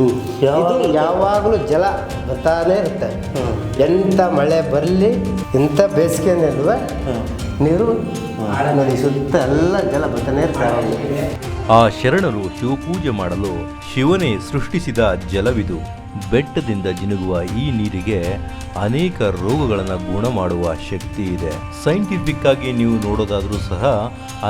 ಇದು ಯಾವಾಗಲೂ ಜಲ ಬರ್ತಾನೆ ಇರುತ್ತೆ. ಎಂಥ ಮಳೆ ಬರಲಿ ಎಂಥ ಬೇಸಿಗೆನಲ್ವ ನೀರು ನದಿ ಸುತ್ತ ಎಲ್ಲ ಜಲ ಬರ್ತಾನೆ ಇರ್ತಾರೆ ಆ ಶರಣರು ಶಿವಪೂಜೆ ಮಾಡಲು ಶಿವನೇ ಸೃಷ್ಟಿಸಿದ ಜಲವಿದು. ಬೆಟ್ಟದಿಂದ ಜಿನುಗುವ ಈ ನೀರಿಗೆ ಅನೇಕ ರೋಗಗಳನ್ನು ಗುಣ ಮಾಡುವ ಶಕ್ತಿ ಇದೆ. ಸೈಂಟಿಫಿಕ್ ಆಗಿ ನೀವು ನೋಡೋದಾದರೂ ಸಹ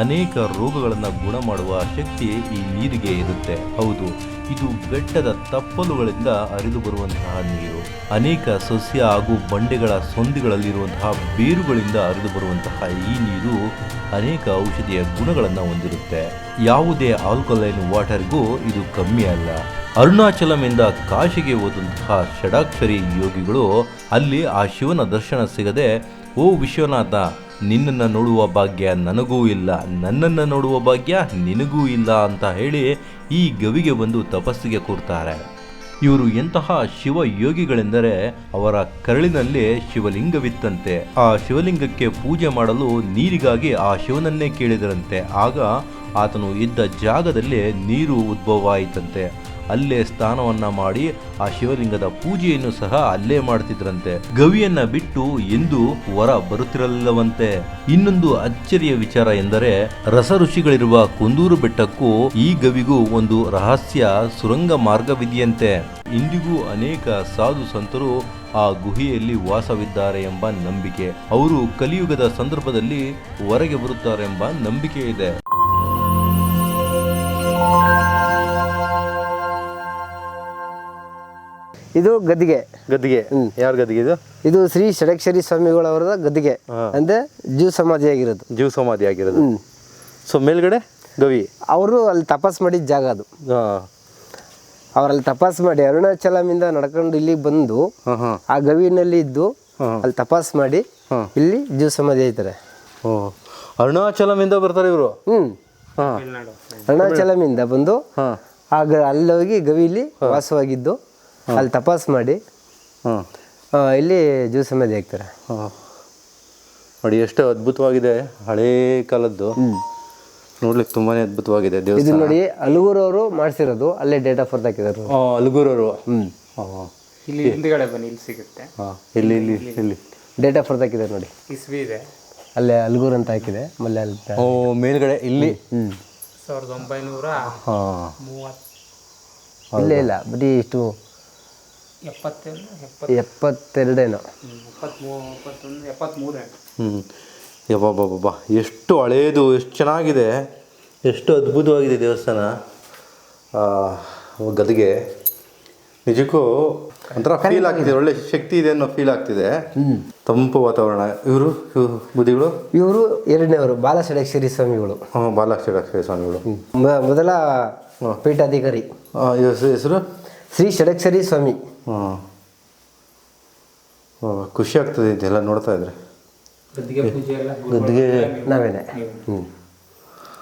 ಅನೇಕ ರೋಗಗಳನ್ನು ಗುಣ ಮಾಡುವ ಶಕ್ತಿ ಈ ನೀರಿಗೆ ಇರುತ್ತೆ. ಹೌದು, ಇದು ಬೆಟ್ಟದ ತಪ್ಪಲುಗಳಿಂದ ಹರಿದು ಬರುವಂತಹ ನೀರು. ಅನೇಕ ಸಸ್ಯ ಹಾಗೂ ಬಂಡೆಗಳ ಸೊಂದಿಗಳಲ್ಲಿರುವಂತಹ ಬೇರುಗಳಿಂದ ಹರಿದು ಬರುವಂತಹ ಈ ನೀರು ಅನೇಕ ಔಷಧಿಯ ಗುಣಗಳನ್ನು ಹೊಂದಿರುತ್ತೆ. ಯಾವುದೇ ಆಲ್ಕೊಲೈನ್ ವಾಟರ್ಗೂ ಇದು ಕಮ್ಮಿ ಅಲ್ಲ. ಅರುಣಾಚಲಮಿಂದ ಕಾಶಿಗೆ ಹೋದಂತಹ ಷಡಾಕ್ಷರಿ ಯೋಗಿಗಳು ಅಲ್ಲಿ ಆ ಶಿವನ ದರ್ಶನ ಸಿಗದೆ, ಓ ವಿಶ್ವನಾಥ, ನಿನ್ನನ್ನು ನೋಡುವ ಭಾಗ್ಯ ನನಗೂ ಇಲ್ಲ, ನನ್ನನ್ನು ನೋಡುವ ಭಾಗ್ಯ ನಿನಗೂ ಇಲ್ಲ ಅಂತ ಹೇಳಿ ಈ ಗವಿಗೆ ಬಂದು ತಪಸ್ಸಿಗೆ ಕೂರ್ತಾರೆ. ಇವರು ಎಂತಹ ಶಿವ ಯೋಗಿಗಳೆಂದರೆ ಅವರ ಕರಳಿನಲ್ಲಿ ಶಿವಲಿಂಗವಿತ್ತಂತೆ. ಆ ಶಿವಲಿಂಗಕ್ಕೆ ಪೂಜೆ ಮಾಡಲು ನೀರಿಗಾಗಿ ಆ ಶಿವನನ್ನೇ ಕೇಳಿದರಂತೆ. ಆಗ ಆತನು ಇದ್ದ ಜಾಗದಲ್ಲಿ ನೀರು ಉದ್ಭವ ಆಯಿತಂತೆ ಅಲ್ಲೇ ಸ್ನಾನವನ್ನ ಮಾಡಿ ಆ ಶಿವಲಿಂಗದ ಪೂಜೆಯನ್ನು ಸಹ ಅಲ್ಲೇ ಮಾಡ್ತಿದ್ರಂತೆ. ಗವಿಯನ್ನ ಬಿಟ್ಟು ಎಂದು ವರ ಬರುತ್ತಿರಲಿಲ್ಲವಂತೆ. ಇನ್ನೊಂದು ಅಚ್ಚರಿಯ ವಿಚಾರ ಎಂದರೆ ರಸ ಋಷಿಗಳಿರುವ ಕುಂದೂರು ಬೆಟ್ಟಕ್ಕೂ ಈ ಗವಿಗೂ ಒಂದು ರಹಸ್ಯ ಸುರಂಗ ಮಾರ್ಗವಿದೆಯಂತೆ. ಇಂದಿಗೂ ಅನೇಕ ಸಾಧು ಸಂತರು ಆ ಗುಹೆಯಲ್ಲಿ ವಾಸವಿದ್ದಾರೆ ಎಂಬ ನಂಬಿಕೆ. ಅವರು ಕಲಿಯುಗದ ಸಂದರ್ಭದಲ್ಲಿ ಹೊರಗೆ ಬರುತ್ತಾರೆಂಬ ನಂಬಿಕೆ ಇದೆ. ಇದು ಗದ್ದಿಗೆ. ಗದ್ದಿಗೆ? ಯಾರ ಗದ್ದಿಗೆ ಇದು? ಇದು ಶ್ರೀ ಷಡಕ್ಷರಿ ಸ್ವಾಮಿಗಳವರ ಗದ್ದಿಗೆ. ಅಂದ್ರೆ ಜೀವ ಸಮಾಧಿ ಆಗಿರೋದು. ಜೀವ ಸಮಾಧಿ ಆಗಿರೋದು. ಸೊ ಮೇಲ್ಗಡೆ ಗವಿ? ಅವರು ಅಲ್ಲಿ ತಪಾಸ್ ಮಾಡಿದ ಜಾಗ ಅದು. ಅವರಲ್ಲಿ ತಪಾಸ್ ಮಾಡಿ ಅರುಣಾಚಲಮಿಂದ ನಡ್ಕೊಂಡು ಇಲ್ಲಿಗೆ ಬಂದು ಆ ಗವಿನಲ್ಲಿ ಇದ್ದು ಅಲ್ಲಿ ತಪಾಸ್ ಮಾಡಿ ಇಲ್ಲಿ ಜೀವ ಸಮಾಧಿ ಆಯ್ತಾರೆ. ಓ. ಅರುಣಾಚಲಮಿಂದ ಬರ್ತಾರೆ ಇವರು? ಹ್ಮ್. ಅರುಣಾಚಲಮಿಂದ ಬಂದು ಆಗ ಅಲ್ಲಿ ಹೋಗಿ ಗವಿಲಿ ವಾಸವಾಗಿದ್ದು ಅಲ್ಲಿ ತಪಾಸ್ ಮಾಡಿ ಹಾಂ ಇಲ್ಲಿ ಜ್ಯೂಸ್ ಸಮಾಧಿ ಹಾಕ್ತಾರೆ ಹಾಂ ನೋಡಿ ಎಷ್ಟು ಅದ್ಭುತವಾಗಿದೆ ಹಳೇ ಕಾಲದ್ದು. ನೋಡ್ಲಿಕ್ಕೆ ತುಂಬಾನೇ ಅದ್ಭುತವಾಗಿದೆ ಇದು ದೇವಸ್ಥಾನ ನೋಡಿ ಅಲುಗೂರವರು ಮಾಡಿಸಿರೋದು ಅಲ್ಲೇ ಡೇಟ್ ಆಫ್ ಬರ್ತ್ ಹಾಕಿದ್ದಾರೆ ಆ, ಅಲ್ಗೂರವರು. ಹಾಂ ಇಲ್ಲಿ ಹಿಂದ್ಗಡೆ ಬನ್ನಿ ಇಲ್ಲಿ ಸಿಗುತ್ತೆ. ಹಾಂ ಇಲ್ಲಿ ಇಲ್ಲಿ ಇಲ್ಲಿ. ಡೇಟ್ ಆಫ್ ಬರ್ತ್ ಹಾಕಿದ್ದಾರೆ ನೋಡಿ. ಇಸ್ವಿ ಇದೆ. ಅಲ್ಲೇ ಅಲ್ಗೂರ್ ಅಂತ ಹಾಕಿದೆ ಮಲ್ಲೆ ಅಲ್ಲಿ ಓ ಮೇಲ್ಗಡೆ ಇಲ್ಲಿ. ಸಾವಿರದ ಒಂಬೈನೂರ ಹಾಂ. ಮೂವತ್ತು ಇಲ್ಲೇ ಇಲ್ಲ ಬರೀ ಇಷ್ಟು ಎಪ್ಪತ್ತೆರಡೇನೋ. ಹ್ಞೂ ಯಬ್ಬಬ್ಬಬ್ಬ ಎಷ್ಟು ಹಳೇದು ಎಷ್ಟು ಚೆನ್ನಾಗಿದೆ. ಎಷ್ಟು ಅದ್ಭುತವಾಗಿದೆ ದೇವಸ್ಥಾನ. ಆ, ಗದಿಗೆ. ನಿಜಕ್ಕೂ ಒಂಥರ ಫೀಲ್ ಆಗ್ತಿದೆ. ಒಳ್ಳೆ ಶಕ್ತಿ ಇದೆ ಅನ್ನೋ ಫೀಲ್ ಆಗ್ತಿದೆ. ತಂಪು ವಾತಾವರಣ. ಇವರು ಬುದ್ಧಿಗಳು? ಇವರು ಎರಡನೇವರು ಬಾಲ ಷಡಕ್ಷರಿ ಸ್ವಾಮಿಗಳು. ಹ್ಞೂ ಬಾಲಾಕ್ಷರ ಸ್ವಾಮಿಗಳು. ಮೊದಲ ಪೀಠಾಧಿಕಾರಿ. ಹೆಸರು? ಶ್ರೀ ಷಡಕ್ಷರಿ ಸ್ವಾಮಿ. ಹಾಂ. ಖುಷಿ ಆಗ್ತದೆ ಇದೆಲ್ಲ ನೋಡ್ತಾ ಇದ್ರೆ. ಗದ್ದಿಗೆ ಪೂಜೆ ಎಲ್ಲ ಗದ್ದಿಗೆ ನಾವೇನೆ. ಹ್ಞೂ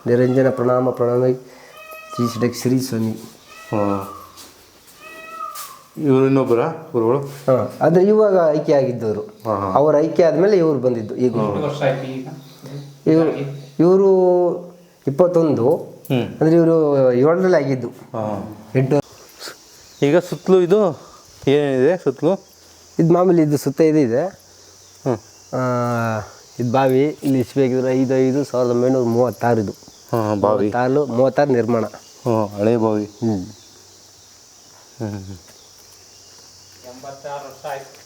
ನಿರಂಜನ ಪ್ರಣಾಮ ಪ್ರಣಾಮ ಶ್ರೀ ಷಡಕ್ಷರಿ ಸ್ವಾಮಿ. ಹಾಂ. ಇವರು ಇನ್ನೊಬ್ಬರ ಗುರುಗಳು? ಹಾಂ ಆದರೆ ಇವಾಗ ಆಯ್ಕೆ ಆಗಿದ್ದವರು. ಅವ್ರ ಆಯ್ಕೆ ಆದಮೇಲೆ ಇವರು ಬಂದಿದ್ದು ಈಗ. ಎಷ್ಟು ವರ್ಷ ಆಯ್ತು ಈಗ? ಇವರು ಇವರು ಇಪ್ಪತ್ತೊಂದು. ಅಂದರೆ ಇವರು ಏಳರಲ್ಲಿ ಆಗಿದ್ದು. ಹಾಂ. ಎಂಟು ಈಗ ಸುತ್ತಲೂ ಇದು ಏನಿದೆ? ಸುತ್ತಲೂ? ಇದು ಮಾಮೂಲಿ ಇದು ಸುತ್ತ ಇದು ಇದೆ. ಹ್ಞೂ ಆ, ಇದು ಬಾವಿ ಇಲ್ಲಿ ಇಸ್ಬೇಕಿದ್ರೆ ಐದು ಐದು ಸಾವಿರದ ಒಂಬೈನೂರ ಮೂವತ್ತಾರು ಇದು. ಹಾಂ ಬಾವಿ. ಮೂವತ್ತಾರು ಮೂವತ್ತಾರು ನಿರ್ಮಾಣ. ಹ್ಞೂ ಹಳೆ ಬಾವಿ. ಹ್ಞೂ ಎಂಬತ್ತಾರು ವರ್ಷ ಆಯ್ತು.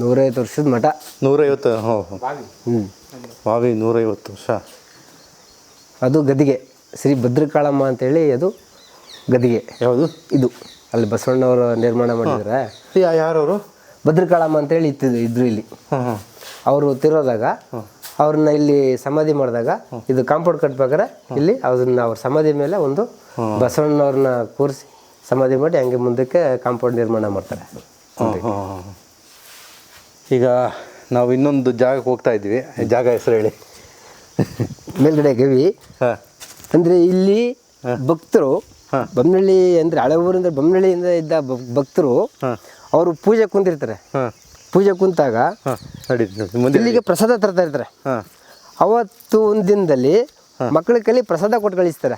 ನೂರೈವತ್ತು ವರ್ಷದ ಮಠ. ನೂರೈವತ್ತು ಹ್ಞೂ ಹ್ಞೂ ಬಾವಿ. ಹ್ಞೂ ಬಾವಿ ನೂರೈವತ್ತು ವರ್ಷ. ಅದು ಗದಿಗೆ ಶ್ರೀ ಭದ್ರಕಾಳಮ್ಮ ಅಂತೇಳಿ ಅದು ಗದಿಗೆ ಯಾವುದು? ಇದು. ಅಲ್ಲಿ ಬಸವಣ್ಣವರು ನಿರ್ಮಾಣ ಮಾಡಿದ್ರೆ. ಯಾರವರು? ಭದ್ರಕಾಳಮ್ಮ ಅಂತೇಳಿ ಇತ್ತು ಇದ್ರು ಇಲ್ಲಿ. ಅವರು ತಿರೋದಾಗ ಅವ್ರನ್ನ ಇಲ್ಲಿ ಸಮಾಧಿ ಮಾಡಿದಾಗ ಇದು ಕಾಂಪೌಂಡ್ ಕಟ್ಬೇಕಾದ್ರೆ ಇಲ್ಲಿ ಅದನ್ನ ಅವ್ರ ಸಮಾಧಿ ಮೇಲೆ ಒಂದು ಬಸವಣ್ಣವ್ರನ್ನ ಕೂರಿಸಿ ಸಮಾಧಿ ಮಾಡಿ ಹಂಗೆ ಮುಂದಕ್ಕೆ ಕಾಂಪೌಂಡ್ ನಿರ್ಮಾಣ ಮಾಡ್ತಾರೆ. ಈಗ ನಾವು ಇನ್ನೊಂದು ಜಾಗಕ್ಕೆ ಹೋಗ್ತಾ ಇದ್ವಿ ಜಾಗ ಹೆಸರು ಹೇಳಿ. ಮೇಲ್ಗಡೆ ಗವಿ. ಅಂದರೆ ಇಲ್ಲಿ ಭಕ್ತರು ಬೊಮ್ಮನಹಳ್ಳಿ ಅಂದ್ರೆ ಹಳೆ ಊರಿಂದ ಬೊಮ್ಮನಹಳ್ಳಿಯಿಂದ ಇದ್ದ ಭಕ್- ಭಕ್ತರು ಅವರು ಪೂಜೆ ಕುಂತಿರ್ತಾರೆ. ಪೂಜೆ ಕುಂತಾಗ ಇಲ್ಲಿಗೆ ಪ್ರಸಾದ ತರ್ತಾ ಇರ್ತಾರೆ. ಅವತ್ತು ಒಂದು ದಿನದಲ್ಲಿ ಮಕ್ಕಳ ಕೈಲಿ ಪ್ರಸಾದ ಕೊಟ್ಟು ಕಳಿಸ್ತಾರೆ.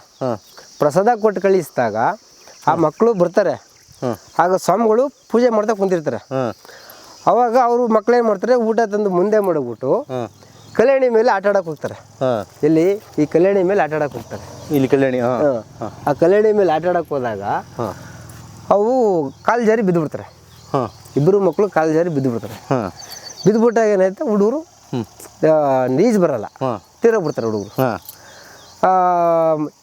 ಪ್ರಸಾದ ಕೊಟ್ಟು ಕಳಿಸಿದಾಗ ಆ ಮಕ್ಕಳು ಬರ್ತಾರೆ. ಆಗ ಸ್ವಾಮಿಗಳು ಪೂಜೆ ಮಾಡ್ತಾ ಕುಂತಿರ್ತಾರೆ. ಅವಾಗ ಅವರು ಮಕ್ಕಳೇನು ಮಾಡ್ತಾರೆ ಊಟ ತಂದು ಮುಂದೆ ಮಾಡಿಬಿಟ್ಟು ಕಲ್ಯಾಣಿ ಮೇಲೆ ಆಟ ಆಡಕ್ಕೆ ಹೋಗ್ತಾರೆ. ಹಾಂ. ಇಲ್ಲಿ ಈ ಕಲ್ಯಾಣಿ ಮೇಲೆ ಆಟ ಆಡಕ್ಕೆ ಹೋಗ್ತಾರೆ. ಇಲ್ಲಿ ಕಲ್ಯಾಣಿ. ಆ ಕಲ್ಯಾಣಿ ಮೇಲೆ ಆಟ ಆಡಕ್ಕೆ ಹೋದಾಗ ಅವು ಕಾಲು ಜಾರಿ ಬಿದ್ದು ಬಿಡ್ತಾರೆ ಹಾಂ. ಇಬ್ಬರು ಮಕ್ಕಳು ಕಾಲು ಜಾರಿ ಬಿದ್ದು ಬಿಡ್ತಾರೆ ಬಿದ್ದು ಬಿದ್ದುಬಿಟ್ಟಾಗ ಏನಾಯ್ತು ಹುಡುಗರು ನೀಜ್ ಬರಲ್ಲ. ಹಾಂ. ತೀರೋಗ್ಬಿಡ್ತಾರೆ ಹುಡುಗರು. ಹಾಂ.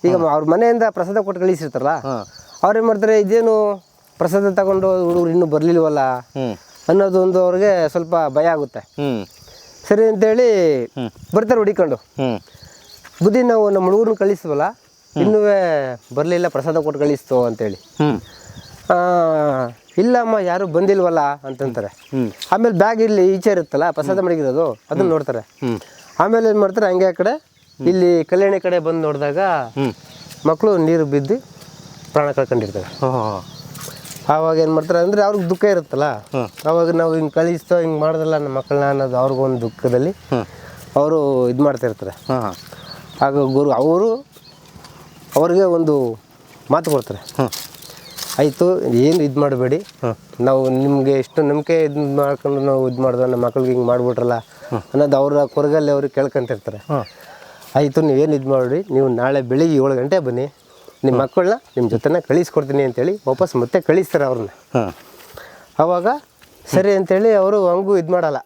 ಈಗ ಅವ್ರ ಮನೆಯಿಂದ ಪ್ರಸಾದ ಕೊಟ್ಟು ಕಳಿಸಿರ್ತಾರಲ್ಲ ಅವ್ರೇನು ಮಾಡ್ತಾರೆ ಇದೇನು ಪ್ರಸಾದ ತಗೊಂಡು ಹುಡುಗರು ಇನ್ನೂ ಬರಲಿಲ್ವಲ್ಲ ಅನ್ನೋದೊಂದು ಅವ್ರಿಗೆ ಸ್ವಲ್ಪ ಭಯ ಆಗುತ್ತೆ. ಹ್ಞೂ ಸರಿ ಅಂತೇಳಿ ಬರ್ತಾರೆ ಹುಡಿಕೊಂಡು. ಬುದ್ಧಿ ನಾವು ನಮ್ಮ ಹುಡುಗರನ್ನ ಕಳಿಸ್ವಲ್ಲ ಇನ್ನೂ ಬರಲಿಲ್ಲ ಪ್ರಸಾದ ಕೊಟ್ಟು ಕಳಿಸ್ತು ಅಂತೇಳಿ. ಇಲ್ಲಮ್ಮ ಯಾರು ಬಂದಿಲ್ವಲ್ಲ ಅಂತಂತಾರೆ. ಆಮೇಲೆ ಬ್ಯಾಗ್ ಇಲ್ಲಿ ಈಚೆ ಇರುತ್ತಲ್ಲ ಪ್ರಸಾದ ಮಡಗಿರೋದು ಅದನ್ನ ನೋಡ್ತಾರೆ. ಆಮೇಲೆ ಏನು ಮಾಡ್ತಾರೆ ಹಂಗೆ ಆ ಕಡೆ ಇಲ್ಲಿ ಕಲ್ಯಾಣಿ ಕಡೆ ಬಂದು ನೋಡಿದಾಗ ಮಕ್ಕಳು ನೀರು ಬಿದ್ದು ಪ್ರಾಣ ಕಳ್ಕೊಂಡಿರ್ತಾರೆ. ಆವಾಗ ಏನು ಮಾಡ್ತಾರೆ ಅಂದರೆ ಅವ್ರಿಗೆ ದುಃಖ ಇರುತ್ತಲ್ಲ? ಆವಾಗ ನಾವು ಹಿಂಗೆ ಕಳಿಸ್ತೋ ಹಿಂಗೆ ಮಾಡ್ದಲ್ಲ ನಮ್ಮ ಮಕ್ಕಳನ್ನ ಅನ್ನೋದು ಅವ್ರಿಗೊಂದು ದುಃಖದಲ್ಲಿ ಅವರು ಇದು ಮಾಡ್ತಾ ಇರ್ತಾರೆ ಹಾಂ. ಆಗ ಗುರು ಅವರು ಅವ್ರಿಗೆ ಒಂದು ಮಾತು ಕೊಡ್ತಾರೆ. ಆಯಿತು ಏನು ಇದು ಮಾಡಬೇಡಿ. ನಾವು ನಿಮಗೆ ಎಷ್ಟು ನಂಬಿಕೆ ಇದು ಮಾಡ್ಕೊಂಡು ನಾವು ಇದು ಮಾಡಿದ್ವಿ ನಮ್ಮ ಮಕ್ಳಿಗೆ ಹಿಂಗೆ ಮಾಡ್ಬಿಟ್ರಲ್ಲ ಅನ್ನೋದು ಅವರ ಕೊರಗಲ್ಲಿ ಅವ್ರಿಗೆ ಕೇಳ್ಕೊಂತಿರ್ತಾರೆ. ಆಯಿತು ನೀವೇನು ಇದು ಮಾಡಿ ನೀವು ನಾಳೆ ಬೆಳಿಗ್ಗೆ ಏಳು ಗಂಟೆ ಬನ್ನಿ. ನಿಮ್ಮ ಮಕ್ಕಳನ್ನ ನಿಮ್ಮ ಜೊತೆನ ಕಳಿಸ್ಕೊಡ್ತೀನಿ ಅಂತೇಳಿ ವಾಪಸ್ ಮತ್ತೆ ಕಳಿಸ್ತಾರೆ ಅವ್ರನ್ನ. ಅವಾಗ ಆವಾಗ ಸರಿ ಅಂತೇಳಿ ಅವರು ಹಂಗೂ ಇದು ಮಾಡಲ್ಲ.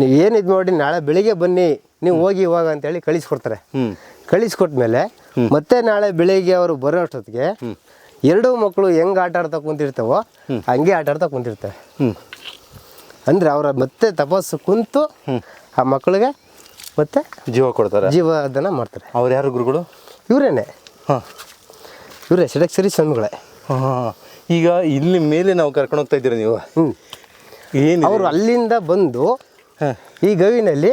ನೀವು ಏನು ಇದು ಮಾಡಿ ನಾಳೆ ಬೆಳಿಗ್ಗೆ ಬನ್ನಿ ನೀವು ಹೋಗಿ ಇವಾಗ ಅಂತೇಳಿ ಕಳಿಸ್ಕೊಡ್ತಾರೆ. ಕಳಿಸ್ಕೊಟ್ಮೇಲೆ ಮತ್ತೆ ನಾಳೆ ಬೆಳಿಗ್ಗೆ ಅವರು ಬರೋ ಅಷ್ಟೊತ್ತಿಗೆ ಎರಡೂ ಮಕ್ಕಳು ಹೆಂಗೆ ಆಟ ಆಡ್ತಾ ಕುಂತಿರ್ತಾವೋ ಹಂಗೆ ಆಟ ಆಡ್ತಾ ಕುಂತಿರ್ತವೆ ಹ್ಞೂ ಅಂದರೆ ಅವರ ಮತ್ತೆ ತಪಸ್ಸು ಕುಂತು ಆ ಮಕ್ಕಳಿಗೆ ಮತ್ತೆ ಜೀವ ಕೊಡ್ತಾರೆ. ಜೀವದಾನ ಮಾಡ್ತಾರೆ. ಅವ್ರು ಯಾರು ಗುರುಗಳು? ಇವರೇನೆ. ಹಾಂ. ಇವರೇ ಸರಿ ಸ್ವಾಮಿಗಳೇ ಹಾಂ ಈಗ ಇಲ್ಲಿ ಮೇಲೆ ನಾವು ಕರ್ಕೊಂಡು ಹೋಗ್ತಾ ಇದ್ದೀರಾ ನೀವು? ಹ್ಞೂ ಏನು ಅವರು ಅಲ್ಲಿಂದ ಬಂದು ಈ ಗವಿನಲ್ಲಿ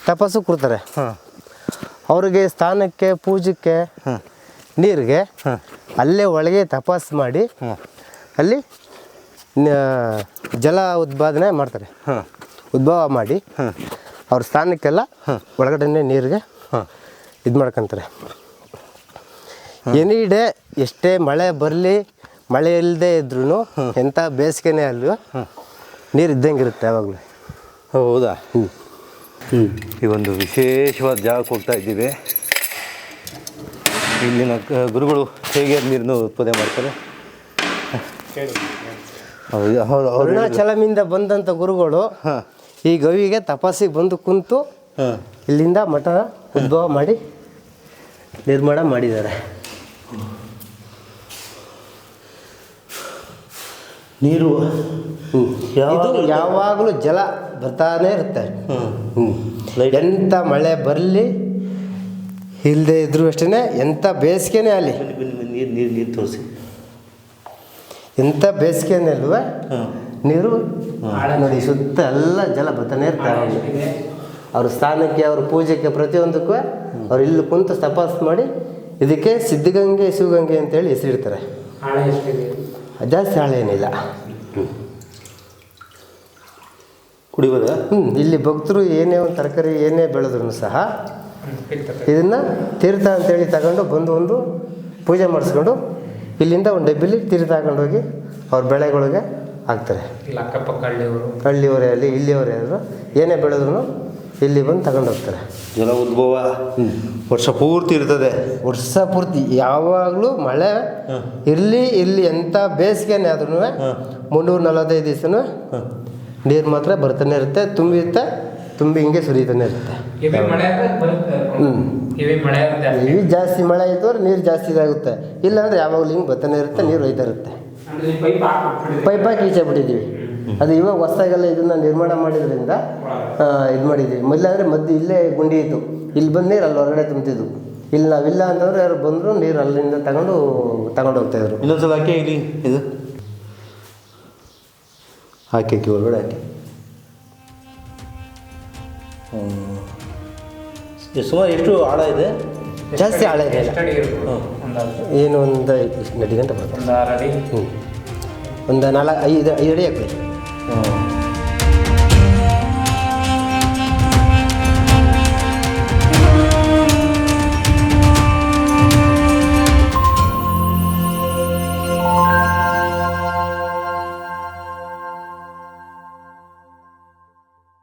ತಪಸ್ಸು ಕೊಡ್ತಾರೆ. ಹಾಂ. ಅವ್ರಿಗೆ ಸ್ಥಾನಕ್ಕೆ ಪೂಜಕ್ಕೆ ನೀರಿಗೆ ಅಲ್ಲೇ ಒಳಗೆ ತಪಸ್ಸು ಮಾಡಿ ಅಲ್ಲಿ ಜಲ ಉತ್ಪಾದನೆ ಮಾಡ್ತಾರೆ. ಹಾಂ. ಉದ್ಭವ ಮಾಡಿ ಅವ್ರ ಸ್ಥಾನಕ್ಕೆಲ್ಲ ಒಳಗಡೆನೇ ನೀರಿಗೆ ಇದು ಮಾಡ್ಕೊಂತಾರೆ ಎನಿ ಡೇ ಎಷ್ಟೇ ಮಳೆ ಬರಲಿ ಮಳೆ ಇಲ್ಲದೆ ಇದ್ರೂ ಎಂಥ ಬೇಸಿಗೆನೇ ಅಲ್ಲೂ ನೀರು ಇದ್ದಂಗೆ ಇರುತ್ತೆ ಯಾವಾಗಲೂ. ಹೌದಾ? ಈ ಒಂದು ವಿಶೇಷವಾದ ಜಾಗಕ್ಕೆ ಹೋಗ್ತಾ ಇದ್ದೀವಿ. ಇಲ್ಲಿನ ಗುರುಗಳು ಹೇಗೆ ನೀರನ್ನು ಉತ್ಪಾದನೆ ಮಾಡ್ತಾರೆ? ಹೌದು ಹೌದು ಅವ್ರು ಅರುಣಾಚಲಮಿಂದ ಬಂದಂಥ ಗುರುಗಳು ಈ ಗವಿಗೆ ತಪಾಸಿಗೆ ಬಂದು ಕುಂತು ಇಲ್ಲಿಂದ ಮಠ ಉದ್ಭವ ಮಾಡಿ ನಿರ್ಮಾಣ ಮಾಡಿದ್ದಾರೆ. ನೀರು. ಇದು ಯಾವಾಗಲೂ ಜಲ ಬರ್ತಾನೆ ಇರುತ್ತೆ. ಹ್ಞೂ. ಎಂಥ ಮಳೆ ಬರಲಿ ಇಲ್ಲದೆ ಇದ್ರೂ ಅಷ್ಟೇ ಎಂಥ ಬೇಸಿಗೆನೇ ಅಲ್ಲಿ ನೀರು ನೀರು ನೀರು ತೋರಿಸಿ. ಎಂಥ ಬೇಸಿಗೆನೇ ಅಲ್ವೇ? ನೀರು ನೋಡಿ ಸುತ್ತ ಎಲ್ಲ ಜಲ ಬರ್ತಾನೆ ಇರ್ತಾರೆ. ಅವ್ರ. ಸ್ಥಾನಕ್ಕೆ ಅವ್ರ ಪೂಜೆಗೆ ಪ್ರತಿಯೊಂದಕ್ಕೂ ಅವ್ರು ಇಲ್ಲಿ ಕುಂತು ತಪಾಸ್ ಮಾಡಿ ಇದಕ್ಕೆ ಸಿದ್ಧಗಂಗೆ ಶಿವಗಂಗೆ ಅಂತೇಳಿ ಹೆಸರಿಡ್ತಾರೆ. ಜಾಸ್ತಿ ಆಳ ಏನಿಲ್ಲ. ಕುಡಿಬೋದಾ? ಹ್ಞೂ ಇಲ್ಲಿ ಭಕ್ತರು ಏನೇ ಒಂದು ತರಕಾರಿ ಏನೇ ಬೆಳೆದ್ರು ಸಹ ಇದನ್ನು ತೀರ್ಥ ಅಂತೇಳಿ ತಗೊಂಡು ಬಂದು ಒಂದು ಪೂಜೆ ಮಾಡಿಸ್ಕೊಂಡು ಇಲ್ಲಿಂದ ಒಂದು ಡಬ್ಬಿಲಿ ತೀರ್ಥ ಹಾಕೊಂಡು ಹೋಗಿ ಅವ್ರ ಬೆಳೆಗಳಿಗೆ ಹಾಕ್ತಾರೆ. ಇಲ್ಲ ಅಕ್ಕಪಕ್ಕ ಹಳ್ಳಿಯವರು. ಹಳ್ಳಿಯವರೇ ಅಲ್ಲಿ ಇಲ್ಲಿಯವರೇ ಆದರೂ ಏನೇ ಬೆಳೆದ್ರು ಇಲ್ಲಿ ಬಂದು ತಗೊಂಡು ಹೋಗ್ತಾರೆ ಜಲ ಉದ್ಭವ ವರ್ಷ ಪೂರ್ತಿ ಇರ್ತದೆ. ವರ್ಷ ಪೂರ್ತಿ. ಯಾವಾಗಲೂ ಮಳೆ ಇರಲಿ ಇರಲಿ ಎಂಥ ಬೇಸಿಗೆನೇ ಆದ್ರೂ ಮುನ್ನೂರು ನಲವತ್ತೈದು ದಿವಸನೂ ನೀರು ಮಾತ್ರ ಬರ್ತಾನೆ ಇರುತ್ತೆ ತುಂಬಿರುತ್ತೆ ತುಂಬಿ ಹಿಂಗೆ ಸುರಿತಾನೆ ಇರುತ್ತೆ. ಹ್ಞೂ ಆದ್ರೆ ಜಾಸ್ತಿ ಜಾಸ್ತಿ ಮಳೆ ಇದ್ದವ್ರು ನೀರು ಜಾಸ್ತಿ ಇದಾಗುತ್ತೆ. ಇಲ್ಲಾಂದ್ರೆ ಯಾವಾಗಲೂ ಹಿಂಗೆ ಬರ್ತಾನೆ ಇರುತ್ತೆ ನೀರು ಹೋಯ್ತಾ ಇರುತ್ತೆ. ಪೈಪ್ ಹಾಕಿ ಈಚೆ ಬಿಟ್ಟಿದ್ದೀವಿ. ಅದು ಇವಾಗ ಹೊಸ್ದಾಗೆಲ್ಲ ಇದನ್ನು ನಿರ್ಮಾಣ ಮಾಡಿದ್ರಿಂದ ಇದು ಮಾಡಿದ್ದೀವಿ ಮೊದಲಾದರೆ ಮದ್ದು ಇಲ್ಲೇ ಗುಂಡಿ ಇತ್ತು. ಇಲ್ಲಿ ಬಂದು ನೀರು ಅಲ್ಲಿ ಹೊರಗಡೆ ತುಂಬ್ತಿದ್ವು. ಇಲ್ಲಿ ನಾವಿಲ್ಲ ಅಂತಂದ್ರೆ ಯಾರು ಬಂದರು ನೀರು ಅಲ್ಲಿಂದ ತಗೊಂಡು ತಗೊಂಡು ಹೋಗ್ತಾಯಿದ್ರು ಇನ್ನೊಂದ್ಸಲ ಹಾಕಿ ಇಲ್ಲಿ ಇದು. ಹಾಕಿ ಹಾಕಿ ಒಳಗಡೆ ಹಾಕಿ. ಸುಮಾರು ಎಷ್ಟು ಆಳ ಇದೆ? ಜಾಸ್ತಿ ಆಳ ಇದೆ ಎಷ್ಟು ಏನು ಒಂದು ನಡಿ ಗಂಟೆ ಬರ್ತದೆ. ಒಂದು ನಾಲ್ಕು ಐದು ಐದು ಅಡಿ ಹಾಕಿ ಹ್ಞೂ